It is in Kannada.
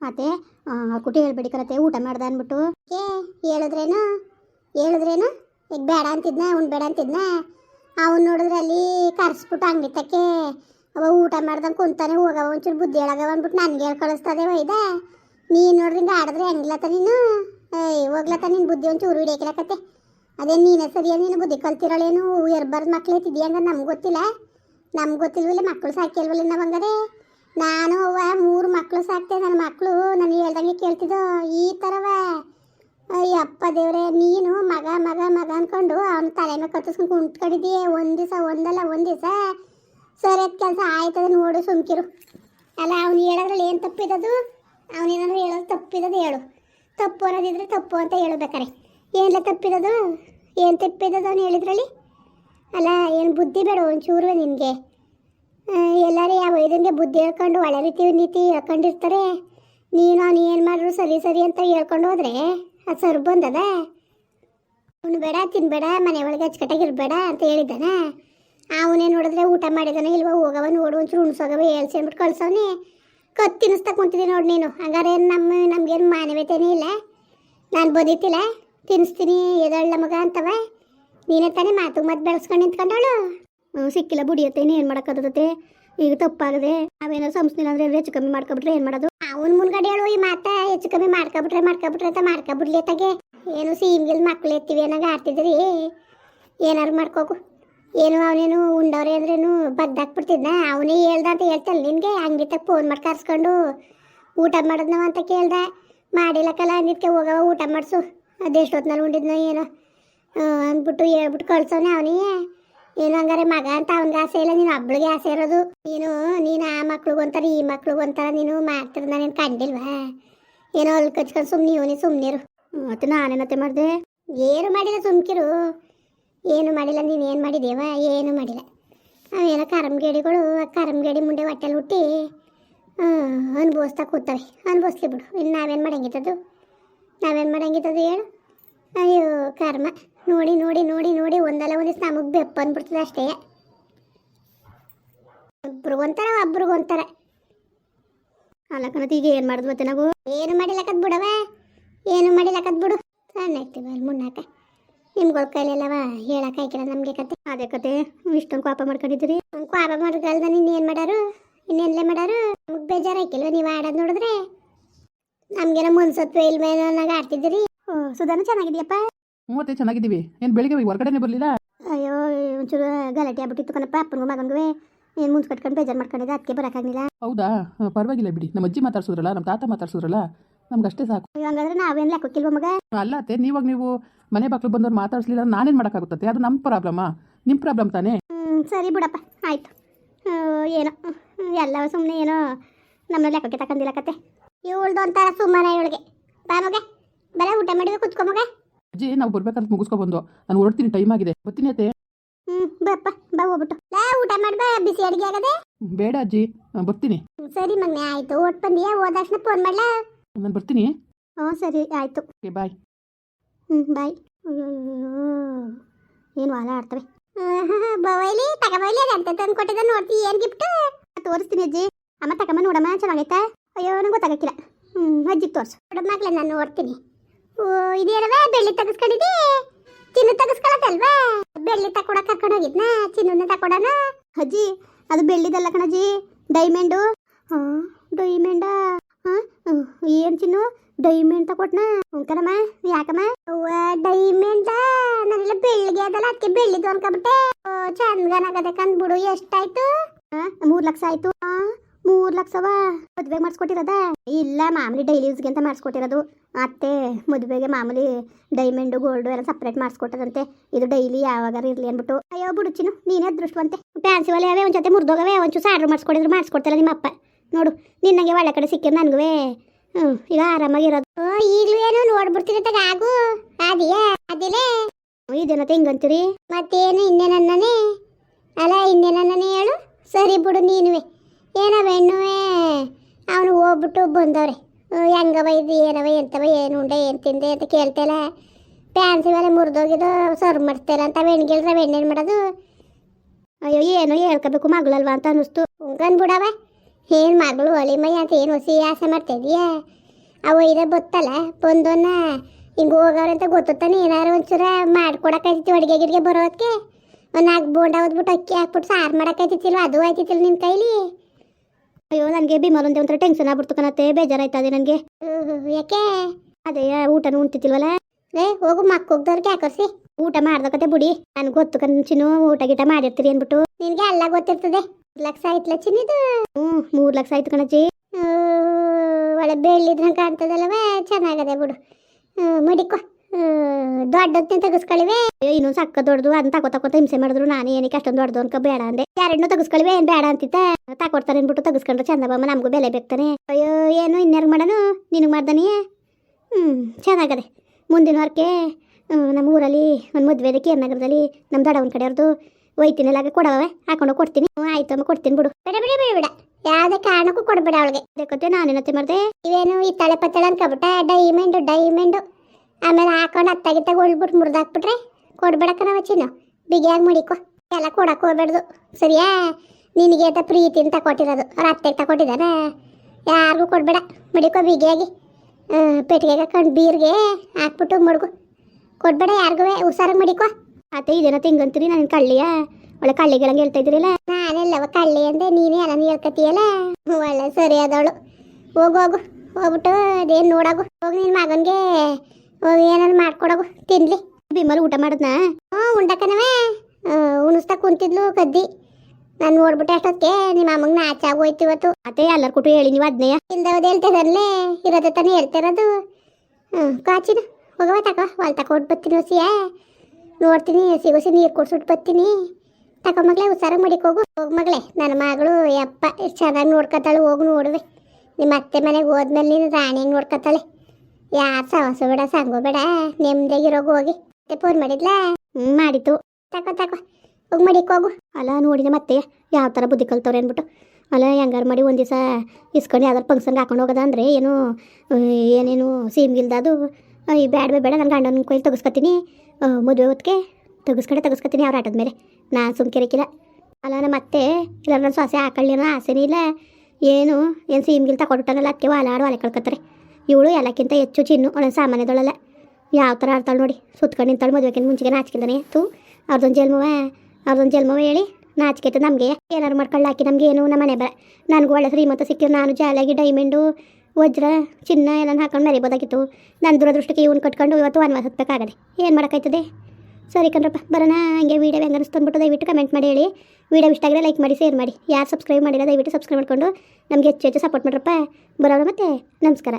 ಮತ್ತೆ ಕುಟಿ ಹೇಳ್ಬೇಡಿ ಕರತೆ ಊಟ ಮಾಡ್ದ ಅಂದ್ಬಿಟ್ಟು. ಏ, ಹೇಳಿದ್ರೇನು? ಹೇಳಿದ್ರೇನು? ಈಗ ಬೇಡ ಅಂತಿದ್ನ ಅವ್ನು ಬೇಡ ಅಂತಿದ್ನ? ಅವ್ನು ನೋಡಿದ್ರೆ ಅಲ್ಲಿ ಕರ್ಸ್ಬಿಟ್ಟು ಅಂಗಡಿ ತಕ್ಕೆ ಅವ ಊಟ ಮಾಡ್ದಂಗೆ ಕುಂತಾನೆ ಹೋಗವ, ಒಂಚೂರು ಬುದ್ಧಿ ಹೇಳಗವ ಅಂದ್ಬಿಟ್ಟು ನನಗೆ ಹೇಳಿ ಕಳಿಸ್ತದೆ ಒಯ್ದ. ನೀನು ನೋಡ್ರಿ ಹಿಂಗೆ ಆಡಿದ್ರೆ ಹೆಂಗ್ಲತ್ತ ನೀನು? ಏಯ್, ಹೋಗ್ಲತ್ತ ನೀನು ಬುದ್ಧಿ ಒಂಚೂರು ಹಿಡಿಯಕಿಲಕತ್ತೆ. ಅದೇ ನೀನೇ ಸರಿಯಾಗಿ ನೀನು ಬುದ್ಧಿ ಕಲ್ತಿರೋಳೇನು? ಎರ್ಬಾರ್ದು ಮಕ್ಳು ಎತ್ತಿದ್ಯಂಗ ನಮ್ಗೆ ಗೊತ್ತಿಲ್ಲ. ನಮ್ಗೆ ಗೊತ್ತಿಲ್ವಲ್ಲ ಮಕ್ಕಳು ಸಾಕಿಲ್ವಲ್ಲ ನಾವು ಹಂಗಾರೆ? ನಾನು ಅವ್ವ, ಮೂರು ಮಕ್ಕಳು ಸಾಕ್ತೆ ನನ್ನ ಮಕ್ಕಳು ನಾನು ಹೇಳ್ದಂಗೆ ಕೇಳ್ತಿದ್ದೋ, ಈ ಥರವ ಅಯ್ಯಪ್ಪ ದೇವ್ರೆ, ನೀನು ಮಗ ಮಗ ಮಗ ಅಂದ್ಕೊಂಡು ಅವ್ನ ತಲೆ ಮೇಲೆ ಕತ್ತಿಸ್ಕೊಂಡು ಕುಂತ್ಕೊಂಡಿದ್ದೀಯ. ಒಂದು ದಿವಸ, ಒಂದಲ್ಲ, ಒಂದು ದಿವಸ. ಸರಿ ಕೆಲಸ ಆಯ್ತದ ನೋಡು, ಸುಮ್ಕಿರು. ಅಲ್ಲ, ಅವ್ನು ಹೇಳೋದ್ರಲ್ಲಿ ಏನು ತಪ್ಪಿದದು? ಅವನೇನಾದ್ರು ಹೇಳೋದು ತಪ್ಪಿದದು ಹೇಳು. ತಪ್ಪು ಅನ್ನೋದಿದ್ರೆ ತಪ್ಪು ಅಂತ ಹೇಳಬೇಕಾರೆ. ಏನಿಲ್ಲ ತಪ್ಪಿದದು? ಏನು ತಪ್ಪಿದದು ಅವ್ನು ಹೇಳಿದ್ರಲ್ಲಿ? ಅಲ್ಲ, ಏನು ಬುದ್ಧಿ ಬೇಡ ಒಂಚೂರು ನಿನಗೆ. ಎಲ್ಲರೂ ಯಾವ ಇದನ್ಗೆ ಬುದ್ಧಿ ಹೇಳ್ಕೊಂಡು ಒಳ್ಳೆ ರೀತಿ ನೀತಿ ಹೇಳ್ಕೊಂಡಿರ್ತಾರೆ. ನೀನು ಅವ್ನು ಏನು ಮಾಡ್ರು ಸರಿ ಸರಿ ಅಂತ ಹೇಳ್ಕೊಂಡು ಹೋದ್ರೆ ಅದು ಸರ್ ಬಂದದ. ಬೇಡ, ತಿನ್ಬೇಡ, ಮನೆ ಒಳಗೆ ಅಚ್ಚುಕಟ್ಟಾಗಿರ್ಬೇಡ ಅಂತ ಹೇಳಿದ್ದಾನೆ ಅವನೇ ನೋಡಿದ್ರೆ ಊಟ ಮಾಡಿದಾನೆ ಇಲ್ವ, ಹೋಗವ, ನೋಡು ಒಂಚೂರು ಉಣ್ಸೋಗವ ಹೇಳ್ಸಿ ಅಂದ್ಬಿಟ್ಟು ಕಳ್ಸವನಿ. ಕತ್ ತಿನ್ನಿಸ್ತಾ ಕುಂತಿದ್ದೀನಿ ನೋಡಿ ನೀನು. ಹಂಗಾರೆ ನಮ್ಮ, ನಮಗೇನು ಮಾನವೀಯತೆನೇ ಇಲ್ಲ. ನಾನು ಬಂದಿತ್ತಿಲ್ಲ ತಿನ್ನಿಸ್ತೀನಿ, ಎದಳ್ಳ ಮಗ ಅಂತವ. ನೀನೇ ತಾನೇ ಮಾತು ಮಾತು ಬೆಳೆಸ್ಕೊಂಡು ನಿಂತ್ಕೊಂಡವಳು. ಹ್ಞೂ ಸಿಕ್ಕಿಲ್ಲ ಬುಡಿಯತ್ತೆ ಏನು ಮಾಡೋಕ್ಕಾಗತ್ತೆ ಈಗ ತಪ್ಪಾಗದೆ ನಾವೇನಾದ್ರು ಸಂಸ್ಥೆ ಅಂದ್ರೆ ಹೆಚ್ಚು ಕಮ್ಮಿ ಮಾಡ್ಕೊಬಿಟ್ರೆ ಏನು ಮಾಡೋದು? ಅವನ ಮುಂದ್ಗಡೆ ಹೇಳು ಈ ಮಾತ, ಹೆಚ್ಚು ಕಮ್ಮಿ ಮಾಡ್ಕೊಬಿಟ್ರೆ ಮಾಡ್ಕೊಬಿಟ್ರೆ ಅಂತ ಮಾಡ್ಕೊಬಿಡ್ಲಿ ತಗೆ ಏನು ಸೀಮ್ಗಿಲ್ ಮಕ್ಳು ಎತ್ತೀವಿ ಏನಾಗ ಆಡ್ತಿದ್ರಿ? ಏನಾದ್ರು ಮಾಡ್ಕೋಕು. ಏನು ಅವನೇನು ಉಂಡವ್ರೆ ಅಂದ್ರೇನು ಬದ್ದಾಕ್ಬಿಡ್ತಿದ್ನ ಅವನೇ ಹೇಳ್ದ ಅಂತ ಹೇಳ್ತಲ್ಲ ನಿನಗೆ. ತಕ್ಕ ಫೋನ್ ಮಾಡಿ ಕರ್ಸ್ಕೊಂಡು ಊಟ ಮಾಡಿದ್ನವ ಅಂತ ಕೇಳ್ದೆ. ಮಾಡಿಲ್ಲಕ್ಕಲ್ಲ ನಿತ್ಕೆ ಹೋಗವ ಊಟ ಮಾಡಿಸು. ಅದೆಷ್ಟೊತ್ನಲ್ಲಿ ಉಂಡಿದ್ನೋ ಏನೋ. ಅಂದ್ಬಿಟ್ಟು ಹೇಳ್ಬಿಟ್ಟು ಕಳ್ಸೋನೆ ಅವನಿಗೆ. ಏನು ಹಂಗಾರೆ ಮಗ ಅಂತ ಅವನಿಗೆ ಆಸೆ ಇಲ್ಲ ನೀನು ಒಬ್ಳಿಗೆ ಆಸೆ ಇರೋದು. ನೀನು ನೀನು ಆ ಮಕ್ಳಿಗೆ ಒಂಥರ ಈ ಮಕ್ಳಿಗೆ ಒಂಥರ ನೀನು ಮಾಡ್ತಿದ್ರು ನಾನು ಏನು ಕಂಡಿಲ್ವಾ? ಏನೋ ಅಲ್ಲಿ ಕಚ್ಕೊಂಡು ಸುಮ್ಮನೆ ಇವನೇ ಸುಮ್ಮನಿರು ಮತ್ತೆ ನಾನೇನತ್ತೆ ಮಾಡಿದೆ? ಏನು ಮಾಡಿಲ್ಲ ಸುಮ್ಕಿರು. ಏನು ಮಾಡಿಲ್ಲ ನೀನು ಏನು ಮಾಡಿದೇವ ಏನು ಮಾಡಿಲ್ಲ. ಅವೇನೋ ಕರಮ್ಗೇಡಿಗಳು ಆ ಕರಮ್ಗೇಡಿ ಮುಂದೆ ಹೊಟ್ಟೆಲಿ ಹುಟ್ಟಿ ಅನುಭವಿಸ್ತಾ ಕೂತವೆ. ಅನುಭವಿಸ್ಲಿ ಬಿಡು. ಇನ್ನು ನಾವೇನು ಮಾಡಂಗಿತ್ತದು ನಾವೇನು ಮಾಡಂಗಿತ್ತದು ಹೇಳು? ಅಯ್ಯೋ ಕರ್ಮ. ನೋಡಿ ನೋಡಿ ನೋಡಿ ನೋಡಿ, ಒಂದಲ್ಲ ಒಂದು ದಿವಸ ನಮಗೆ ಬೆಪ್ಪ ಅಂದ್ಬಿಡ್ತದೆ ಅಷ್ಟೇ. ಒಬ್ರಿಗೆ ಒಂಥರ ಒಬ್ರಿಗೆ ಒಂಥರ. ಅಲ್ಲಕನತ್ ಈಗ ಏನು ಮಾಡಿದ್ವು ನಾವು ಏನು ಮಾಡಿಲ್ಲಕದ್ ಬಿಡವ? ಏನು ಮಾಡಿಲ್ಲಕದ್ ಬಿಡು. ಸಣ್ಣ ಇರ್ತೀವಿ ಅಲ್ಲಿ ಮುನ್ನಾಕ. ನಿಮ್ಗಳ ಕೈಲೆಲ್ಲವ ಹೇಳಕ್ ಆಯ್ಕಿಲ್ಲ ನಮಗೆ ಕತೆ. ಅದೇ ಕತೆ. ಇಷ್ಟೊಂದು ಕೋಪ ಮಾಡ್ಕೊಂಡಿದ್ರಿ ಕೋಪ ಮಾಡ್ಗಲ್ದ ನೀನು ಏನು ಮಾಡಾರು? ಇನ್ನೇನ್ಲೇ ಮಾಡಾರು? ನಮಗೆ ಬೇಜಾರಾಯ್ಕಿಲ್ವ ನೀವು ಆಡೋದು ನೋಡಿದ್ರೆ? ನಮ್ಗೇನೋ ಮುನ್ಸತ್ವ ಇಲ್ಲ ಅನ್ನಂಗೆ ಆಡ್ತಿದ್ದೀರಿ ಸುಧಾನ, ಚೆನ್ನಾಗಿದೆಯಪ್ಪ? ಮೂವತ್ತೈದು ಚೆನ್ನಾಗಿದ್ದೀವಿ. ಏನು ಬೆಳಿಗ್ಗೆ ಹೊರಗಡೆನೇ ಬರಲಿಲ್ಲ? ಅಯ್ಯೋ ಒಂಚೂರು ಗಲಾಟೆ ಆಗ್ಬಿಟ್ಟಿತ್ತು ಕಣಪ್ಪ ಅಪ್ಪನಿಗೂ ಮಗನಿಗೂ. ಏನು ಮುಂಚೆ ಕಟ್ಕೊಂಡು ಬೇಜಾರು ಮಾಡ್ಕೊಂಡಿದ್ದೆ ಅದಕ್ಕೆ ಬರೋಕ್ಕಾಗಲಿಲ್ಲ ಹೌದಾ? ಪರವಾಗಿಲ್ಲ ಬಿಡಿ. ನಮ್ಮ ಅಜ್ಜಿ ಮಾತಾಡ್ಸಿದ್ರಲ್ಲ ನಮ್ಮ ತಾತ ಮಾತಾಡ್ಸಿದ್ರಲ್ಲ ನಮ್ಗೆ ಅಷ್ಟೇ ಸಾಕು ಹಂಗಾದ್ರೆ ನಾವೇನು ಲೆಕ್ಕಕ್ಕಿಲ್ವ ಮಗ? ಅಲ್ಲ ಅತ್ತೆ ನೀವಾಗ ನೀವು ಮನೆ ಬಾಕ್ಲು ಬಂದವ್ರು ಮಾತಾಡ್ಸ್ಲಿಲ್ಲ ನಾನೇನು ಮಾಡೋಕ್ಕಾಗುತ್ತೆ ಅದು ನಮ್ಮ ಪ್ರಾಬ್ಲಮ್ಮಾ ನಿಮ್ಮ ಪ್ರಾಬ್ಲಮ್ ತಾನೇ? ಸರಿ ಬಿಡಪ್ಪ ಆಯಿತು. ಏನೋ ಎಲ್ಲ ಸುಮ್ಮನೆ ಏನೋ ನಮ್ಮ ಲೆಕ್ಕಕ್ಕೆ ತಗೊಂಡಿಲ್ಲ ಕತೆ. ಇವಳ್ದು ಒಂಥರ ಸುಮ್ಮನೆ ಇವಳಿಗೆ. ಬಾ ಮಗ ಬರ ಊಟ ಮಾಡಿದ್ರೆ ಕುತ್ಕೊ ಮಗ. ಅಜ್ಜಿ ನಾವು ಬರ್ಬೇಕಂತ ಮುಗಿಸ್ಕೊಬಂದು. ನಾನು ಹೊರಡ್ತೀನಿ ಟೈಮ್ ಆಗಿದೆ. ಬರ್ತೀನಿ ಅತ್ತೆ. ಹ್ಞೂ ಬಪ್ಪ ಬಾ ಹೋಗ್ಬಿಟ್ಟು. ಲೇ ಊಟ ಮಾಡ್ಬಾ ಬಿಸಿ ಅಡಿಗೆ ಆಗದೆ. ಬೇಡ ಅಜ್ಜಿ ಬರ್ತೀನಿ. ಸರಿ ಮಗ್ನೇ ಆಯ್ತು. ಓಟ್ ಬಂದಿಯಾ? ಹೋದ ತಕ್ಷಣ ಫೋನ್ ಮಾಡ್ಲಾ? ನಾನು ಬರ್ತೀನಿ. ಹ್ಞೂ ಸರಿ ಆಯ್ತು. Okay bye. ಹ್ಞೂ ಬಾಯ್. ಏನು ವಾಲ ಆಡ್ತವೆ. ಬವೈಲಿ ತಗಬೈಲಿ ಅದು ಅಂತ ತಂದು ಕೊಟ್ಟಿದ್ದ ನೋಡ್ತಿ ಏನು ಗಿಫ್ಟ್ ತೋರಿಸ್ತೀನಿ ಅಜ್ಜಿ. ಅಮ್ಮ ತಗಮ್ಮ ನೋಡಮ್ಮ ಚೆನ್ನಾಗೈತಾ? ಅಯ್ಯೋ ನಂಗೆ ಗೊತ್ತಾಗಕ್ಕಿಲ್ಲ. ಹ್ಞೂ ಅಜ್ಜಿಗೆ ತೋರಿಸು. ನೋಡಮ್ಮ ನಾನು ನೋಡ್ತೀನಿ. ಇದೇನವ? ಬೆಳ್ಳಿ ತೆಗಿಸ್ಕೊಂಡಿದ್ದಿ? ಚಿನ್ನ ತೆಗಿಸ್ಕೊಳತ್ತಲ್ವಾ? ಬೆಳ್ಳಿ ತಕೊಡಕ್ ಕರ್ಕೊಂಡು ಹೋಗಿದ್ನ? ಚಿನ್ನನ ತಕೊಡನ? ಅಜ್ಜಿ, ಅದು ಬೆಳ್ಳಿದಲ್ಲ ಕಣಜ್ಜಿ. ಡೈಮಂಡು. ಹಾಂ ಡೈಮಂಡಾ. ಹಾಂ ಏನು ಚಿನ್ನು? ಡೈಮಂಡ್ ತಕೊಟ್ನ? ಅಂಕನಮ್ಮ ಯಾಕಮ್ಮ? ಡೈಮಂಡ. ನಾನೆಲ್ಲ ಬೆಳ್ಳಿಗೆ ಅದಲ್ಲ ಅದಕ್ಕೆ ಬೆಳ್ಳಿದು ಅನ್ಕೊಬಿಟ್ಟೆ. ಚಂದ್ಗನಾಗದೆ ಕಂದ್ಬಿಡು, ಎಷ್ಟಾಯ್ತು? ಮೂರ್ ಲಕ್ಷ ಆಯ್ತು. ಮೂರ್ ಲಕ್ಷವ ಮದ್ವೆಗೆ ಮಾಡಿಸ್ಕೊಟ್ಟಿರೋದ? ಇಲ್ಲ, ಮಾಮೂಲಿ ಡೈಲಿ ಯೂಸ್ಗೆ ಅಂತ ಮಾಡಿಸ್ಕೊಟ್ಟಿರೋದು. ಅತ್ತೆ, ಮದುವೆಗೆ ಮಾಮೂಲಿ ಡೈಮಂಡು ಗೋಲ್ಡು ಎಲ್ಲ ಸಪ್ರೇಟ್ ಮಾಡಿಸ್ಕೊಟ್ಟದಂತೆ. ಇದು ಡೈಲಿ ಯಾವಾಗಾರ ಇರ್ಲಿ ಅಂದ್ಬಿಟ್ಟು. ಅಯ್ಯೋ, ಬಿಡುಚಿನು, ನೀನೇ ಅದೃಷ್ಟವಂತೆ. ಫ್ಯಾನ್ಸಿ ಒಲೆ ಅವೇ ಒಂದ್ ಜೊತೆ ಮುರಿದೋಗವೆ, ಒಂಚೂರು ಆರ್ಡ್ರ್ ಮಾಡಿಸ್ಕೊಡಿದ್ರು ಮಾಡಿಸ್ಕೊಡ್ತಾರೆ ನಿಮ್ಮ ಅಪ್ಪ ನೋಡು, ನಿನ್ನಂಗೆ ಒಳ್ಳೆ ಕಡೆ ಸಿಕ್ಕಿದ್ ನನಗೂ ಹ್ಞೂ ಈಗ ಆರಾಮಾಗಿರೋದು. ಈಗಲೂ ಏನೋ ನೋಡ್ಬಿಡ್ತೀನಿ ತಗ, ಆಗು. ಅದಿಯಾ, ಅದಿಲೇ. ಹಿಂಗಂತೀರಿ? ಮತ್ತೇನು ಇನ್ನೇನನ್ನೇ ಅಲ್ಲ ಇನ್ನೇನನ್ನೇ ಹೇಳು? ಸರಿ ಬಿಡು, ನೀನುವೆ. ಏನವ ಹೆಣ್ಣುವೆ ಅವನು ಹೋಗ್ಬಿಟ್ಟು ಬಂದವ್ರೆ. ಹೆಂಗವ ಇದು? ಏನವ? ಎಂತವ? ಏನು ಉಂಡೆ? ಏನು ತಿಂದೆ? ಅಂತ ಕೇಳ್ತೇಲ ಪ್ಯಾನ್ಸಿ ಮೇಲೆ ಮುರಿದೋಗಿದ್ದು ಸರ್ವ್ ಮಾಡ್ತೇಲ ಅಂತ ಹೆಣ್ಗಿಲ್ರ ಹೆಣ್ಣೇನು ಮಾಡೋದು. ಅಯ್ಯೋ, ಏನೋ ಹೇಳ್ಕೋಬೇಕು ಮಗಳಲ್ವಾ? ಅಂತ ಅನ್ನಿಸ್ತು. ಹಂಗನ್ಬಿಡವ ಏನು ಮಗಳು ಒಳಿಮೈ ಅಂತ ಏನು ಹೊಸಿ ಆಸೆ ಮಾಡ್ತಾ ಇದೀಯಾ? ಅವ ಇದೆ ಬತ್ತಲ್ಲ. ಬಂದೋನ ಹಿಂಗೆ ಹೋಗವ್ರಂತ ಗೊತ್ತಾನೆ ಏನಾರು ಒಂಚೂರ ಮಾಡ್ಕೊಡಕ್ಕಾಯ್ತಿತ್ತು ಅಡುಗೆ ಗಿಡ್ಗೆ ಬರೋದಕ್ಕೆ ಒಂದು ನಾಲ್ಕು ಬೋಂಡ ಓದ್ಬಿಟ್ಟು ಅಕ್ಕಿ ಹಾಕ್ಬಿಟ್ಟು ಸಾರು ಮಾಡೋಕ್ಕಾಯ್ತಿತ್ತಿಲ್ವ? ಅದು ಆಯ್ತಿತ್ತಿಲ್ಲ ನಿನ್ನ ಕೈಲಿ? ಅಯ್ಯೋ ನನಗೆ ಬಿ ಒಂದೇ ಒಂಥರ ಟೆನ್ಷನ್ ಆಗ್ಬಿಡ್ತು ಕಣತ್ತೆ ಬೇಜಾರಾಯ್ತದೆ ನನಗೆ. ಯಾಕೆ? ಅದೇ ಊಟನೂ ಉಂಟಿತಿಲ್ವಲ್ಲ ಏ ಹೋಗು ಮಕ್ಕ ಹೋಗ್ದವ್ರಿಗೆ ಹಾಕೋಸಿ ಊಟ ಮಾಡ್ದಕತೆ ಬಿಡಿ ನನ್ಗೆ ಗೊತ್ತು ಕನ್ಚಿನು ಊಟ ಗೀಟ ಮಾಡಿರ್ತೀರಿ ಅನ್ಬಿಟ್ಟು. ನಿನಗೆ ಎಲ್ಲ ಗೊತ್ತಿರ್ತದೆ. ಮೂರ್ ಲಕ್ಷ ಆಯ್ತಲ್ಲ ಚಿನ್ನಿದು? ಹ್ಞೂ ಮೂರ್ ಲಕ್ಷ ಆಯ್ತು ಕಣಜ್ಜಿ. ಒಳ್ಳೆ ಬೆಳ್ಳಿದ್ರಂಗೆ ಕಾಣ್ತದಲ್ಲವೇ? ಚೆನ್ನಾಗದೆ ಬಿಡು. ಮಡಿಕೋ. ದೊಡ್ಡದನ್ನ ತೆಗಿಸ್ಕೊಳ್ಳಿವೆ ಅಯ್ಯೋ, ಇನ್ನೊಂದು ಸಕ್ಕ ದೊಡ್ಡದು ಅಂತ ತಕೋ ತಕೋತ ಹಿಂಸೆ ಮಾಡಿದ್ರು ನಾನು, ಏನಕ್ಕೆ ಅಷ್ಟೊಂದು ದೊಡ್ಡದು ಅನ್ಕ, ಬೇಡ ಅಂದೆ. ಯಾರನ್ನು ತೆಗಿಸ್ಕೊಳ್ಳಿವೆ ಏನ್ ಬೇಡ ಅಂತಿತ್ತ? ತಕೊಡ್ತಾರೆ ತಗಸ್ಕೊಂಡ್ರೆ ಚಂದ ಬಾಮ ನಮಗೂ ಬೆಲೆ ಬೇಕ್ತಾನೆ. ಅಯ್ಯೋ, ಏನು ಇನ್ಯಾರು ಮಾಡನು? ನಿನಗೆ ಮಾಡ್ದಾನಿ ಹ್ಞೂ ಚೆನ್ನಾಗದೆ. ಮುಂದಿನ ವಾರಕ್ಕೆ ನಮ್ಮ ಊರಲ್ಲಿ ಒಂದು ಮದುವೆ ಅದಕ್ಕೆ ನಗರದಲ್ಲಿ ನಮ್ಮ ದಡವನ ಕಡೆಯವ್ರದ್ದು ಒಯ್ತೀನಲ್ಲ ಕೊಡವೆ ಹಾಕೊಂಡು ಕೊಡ್ತೀನಿ. ಆಯ್ತು ಅಮ್ಮ, ಕೊಡ್ತೀನಿ ಬಿಡು. ಬೇಡ, ಬಿಡ, ಬೇಡ ಬೇಡ. ಯಾವುದೇ ಕಾರಣಕ್ಕೂ ಕೊಡಬೇಡ ಅವಳಿಗೆ. ಅದಕ್ಕೆ ನಾನೇನತ್ತೆ ಮಾಡಿದೆ? ಇವೇನು ಈ ತಳೆ ಪತ್ತಳೆ ಅನ್ಕೊಬಿಟ್ಟ? ಡೈಮಂಡು ಡೈಮಂಡು ಆಮೇಲೆ ಹಾಕೊಂಡು ಅತ್ತಾಗಿತ್ತಾಗ ಉಳ್ಬಿಟ್ಟು ಮುರಿದಾಕ್ಬಿಟ್ರೆ ಕೊಡ್ಬೇಡಕ್ಕ ನಾವು ಚಿನ್ನ ಬಿಗಿಯಾಗಿ ಮಡಿಕೋ. ಎಲ್ಲ ಕೊಡಕ್ಕೆ ಹೋಗ್ಬೇಡ್ದು. ಸರಿಯಾ? ನಿನಗೆ ಅಂತ ಪ್ರೀತಿನ ತಕೊಟ್ಟಿರೋದು. ರತ್ತೆಗೆ ತಕೊಟ್ಟಿದ್ದಾನೆ. ಯಾರಿಗೂ ಕೊಡಬೇಡ. ಮಡಿಕೋ ಬಿಗಿಯಾಗಿ. ಪೆಟ್ಟಿಗೆ ಹಾಕೊಂಡು ಬೀರ್ಗೆ ಹಾಕ್ಬಿಟ್ಟು ಮಡ್ಗು. ಕೊಡ್ಬೇಡ ಯಾರಿಗೂ. ಹುಷಾರಾಗಿ ಮಡಿಕೋ. ಅತ್ತೆ ಇದೇನ ತಿಂಗಂತೀರಿ ನನ್ನ ಕಳ್ಳಿಯ? ಒಳ್ಳೆ ಕಳ್ಳಿಗಳಂಗೆ ಹೇಳ್ತಾ ಇದ್ದೀರಲ್ಲ? ನಾನೆಲ್ಲವ ಕಳ್ಳಿ ಅಂದೆ ನೀನೇ ಎಲ್ಲ ಹೇಳ್ಕತಿಯಲ್ಲ ಒಳ್ಳೆ ಸರಿ ಆದವಳು ಹೋಗು ಹೋಗು. ಹೋಗ್ಬಿಟ್ಟು ಅದೇನು ನೋಡಾಗು. ಹೋಗಿ ನಿನ್ನ ಮಗನಿಗೆ ಏನಾರು ಮಾಡ್ಕೊಡಗು, ತಿನ್ಲಿ. ಬಿಮಲ್ ಊಟ ಮಾಡಿದ್ನಾ? ಉಂಡಕನವೇ ಉಣಿಸ್ತಾ ಕುಂತಿದ್ಲು ಕದ್ದಿ ನಾನು ನೋಡ್ಬಿಟ್ಟೆ ಅಷ್ಟೊತ್ತಿಗೆ ನಿಮ್ಮ ಅಮ್ಮಂಗೆ ನಾಚಾಗೋಯ್ತು ಇವತ್ತು. ಅದೇ ಎಲ್ಲರ ಕೊಟ್ಟು ಹೇಳಿ, ನೀವು ಅದನ್ನೇ ಇಲ್ದವದು ಹೇಳ್ತಿದ್ದಲ್ಲೇ ಇರೋದು ತಾನೇ ಹೇಳ್ತಿರೋದು ಹ್ಞೂ ಕಾಚಿನ ಹೋಗವ ತಗೋ ಹೊಲ್ ತಗೊಂಡು ಬರ್ತೀನಿ ಹೊಸಿಯ ನೋಡ್ತೀನಿ ಹಸಿ ಸಿಗೋಸಿ ನೀರು ಕೊಡ್ಸಿಟ್ ಬರ್ತೀನಿ. ತಕ ಮಗಳೇ, ಹುಷಾರಾಗಿ ಮಡಿಕ್ ಹೋಗು. ಹೋಗ ಮಗಳೇ ನನ್ನ ಮಗಳು, ಯಪ್ಪ ಚೆನ್ನಾಗಿ ನೋಡ್ಕೊತಾಳೆ ಹೋಗಿ ನೋಡುವೆ. ನಿಮ್ಮ ಅತ್ತೆ ಮನೆಗೆ ಹೋದ್ಮೇಲೆ ನೀನು ರಾಣಿಯಂಗೆ ನೋಡ್ಕೊತಾಳೆ ಯಾರು ಸವಾಸ ಬೇಡ, ಸಂಗು ಬೇಡ ನೆಮ್ಮದಿಯಾಗಿರೋಗು ಹೋಗಿ. ಮತ್ತೆ ಫೋನ್ ಮಾಡಿದ್ಲಾ? ಹ್ಞೂ ಮಾಡಿತು. ತಕೋ ತಕೋ. ಹೋಗಿ ಮಡಿಕ್ ಹೋಗು. ಅಲ್ಲ ನೋಡಿದ ಮತ್ತೆ. ಯಾವ ಥರ ಬುದ್ಧಿ ಕಲ್ತವ್ರೆ ಅಂದ್ಬಿಟ್ಟು. ಅಲ್ಲ ಹೆಂಗಾರು ಮಾಡಿ ಒಂದು ದಿವಸ ಇಸ್ಕೊಂಡು ಯಾವ್ದಾರು ಫಂಕ್ಷನ್ಗೆ ಹಾಕೊಂಡು ಹೋಗೋದ ಅಂದರೆ ಏನು ಏನೇನು ಸೀಮ್ಗಿಲ್ದ ಅದು ಈ ಬ್ಯಾಡ ಬೇಡ ನನ್ನ ಗಂಡನ ಕೊಯ್ಲು ತೆಗಿಸ್ಕೊತೀನಿ. ಮದುವೆ ಹೊತ್ತಿಗೆ ತೆಗಿಸ್ಕೊಂಡೆ, ತೆಗಿಸ್ಕೊತೀನಿ ಅವ್ರು ಆಟದ ಮೇಲೆ. ನಾನು ಸುಮ್ಕಿರಕ್ಕಿಲ್ಲ ಅಲ್ಲ ನಮ್ಮ ಅತ್ತೆ ಇಲ್ಲ ನನ್ನ ಸೊಸೆ ಹಾಕೊಳ್ಳಿ ಅನ್ನೋ ಆಸೆನೇ ಇಲ್ಲ. ಏನು ಏನು ಸೀಮ್ಗಿಲ್ ತಗೊಂಡ್ಬಿಟ್ಟನಲ್ಲ ಅತ್ತೆ ವಾಲಾಡು ಒಲೆ ಕಳ್ಕೊತಾರೆ ಇವಳು ಎಲ್ಲಕ್ಕಿಂತ ಹೆಚ್ಚು ಚಿನ್ನು ಒಳ್ಳೆ ಸಾಮಾನ್ಯದೊಳಲ್ಲ. ಯಾವ ಥರ ಆಡ್ತಾಳೆ ನೋಡಿ. ಸುತ್ಕೊಂಡು ನಿಂತಾಳು ಮದುವೆಕಿಂತ ಮುಂಚೆಗೆ ನಾಚಿಕಿಲ್ದಾನೆ ತೂ, ಅವ್ರದ್ದೊಂದು ಜನ್ಮವ ಅವ್ರದ್ದೊಂದು ಜನ್ಮವ ಹೇಳಿ. ನಾಚಿಕೆತ ನಮಗೆ. ಏನಾರು ಮಾಡ್ಕೊಳ್ಳಿ ಹಾಕಿ ನಮ್ಗೆ ಏನು ನಮ್ಮ ಮನೆ ಬರ ನನಗೂ ಒಳ್ಳೆ ಶ್ರೀಮಂತ ಸಿಕ್ಕಿರು ನಾನು ಜಾಲಾಗಿ, ಡೈಮಂಡು, ವಜ್ರ, ಚಿನ್ನ ಎಲ್ಲ ಹಾಕೊಂಡು ಮರಿಬೋದಾಗಿತ್ತು. ನನ್ನ ದುರದೃಷ್ಟಕ್ಕೆ ಇವನು ಕಟ್ಕೊಂಡು ಇವತ್ತು ವನವಾಸ ಹತ್ತಕ್ಕಾಗದೆ. ಏನು ಮಾಡೋಕ್ಕಾಯ್ತದೆ? ಸರಿ ಕಣ್ರಪ್ಪ, ಬರೋಣ. ಹಂಗೆ ವೀಡಿಯೋ ಹೆಂಗೆ ಅನಿಸ್ತು ಅಂದ್ಬಿಟ್ಟು ದಯವಿಟ್ಟು ಕಮೆಂಟ್ ಮಾಡಿ ಹೇಳಿ. ವೀಡಿಯೋ ಇಷ್ಟ ಆಗಿದ್ರೆ ಲೈಕ್ ಮಾಡಿ, ಶೇರ್ ಮಾಡಿ. ಯಾರು ಸಬ್ಸ್ಕ್ರೈಬ್ ಮಾಡಿಲ್ಲ, ದಯವಿಟ್ಟು ಸಬ್ಸ್ಕ್ರೈಬ್ ಮಾಡಿಕೊಂಡು ನಮಗೆ ಹೆಚ್ಚು ಹೆಚ್ಚು ಸಪೋರ್ಟ್ ಮಾಡ್ರಪ್ಪ. ಬರೋಣ ಮತ್ತೆ. ನಮಸ್ಕಾರ.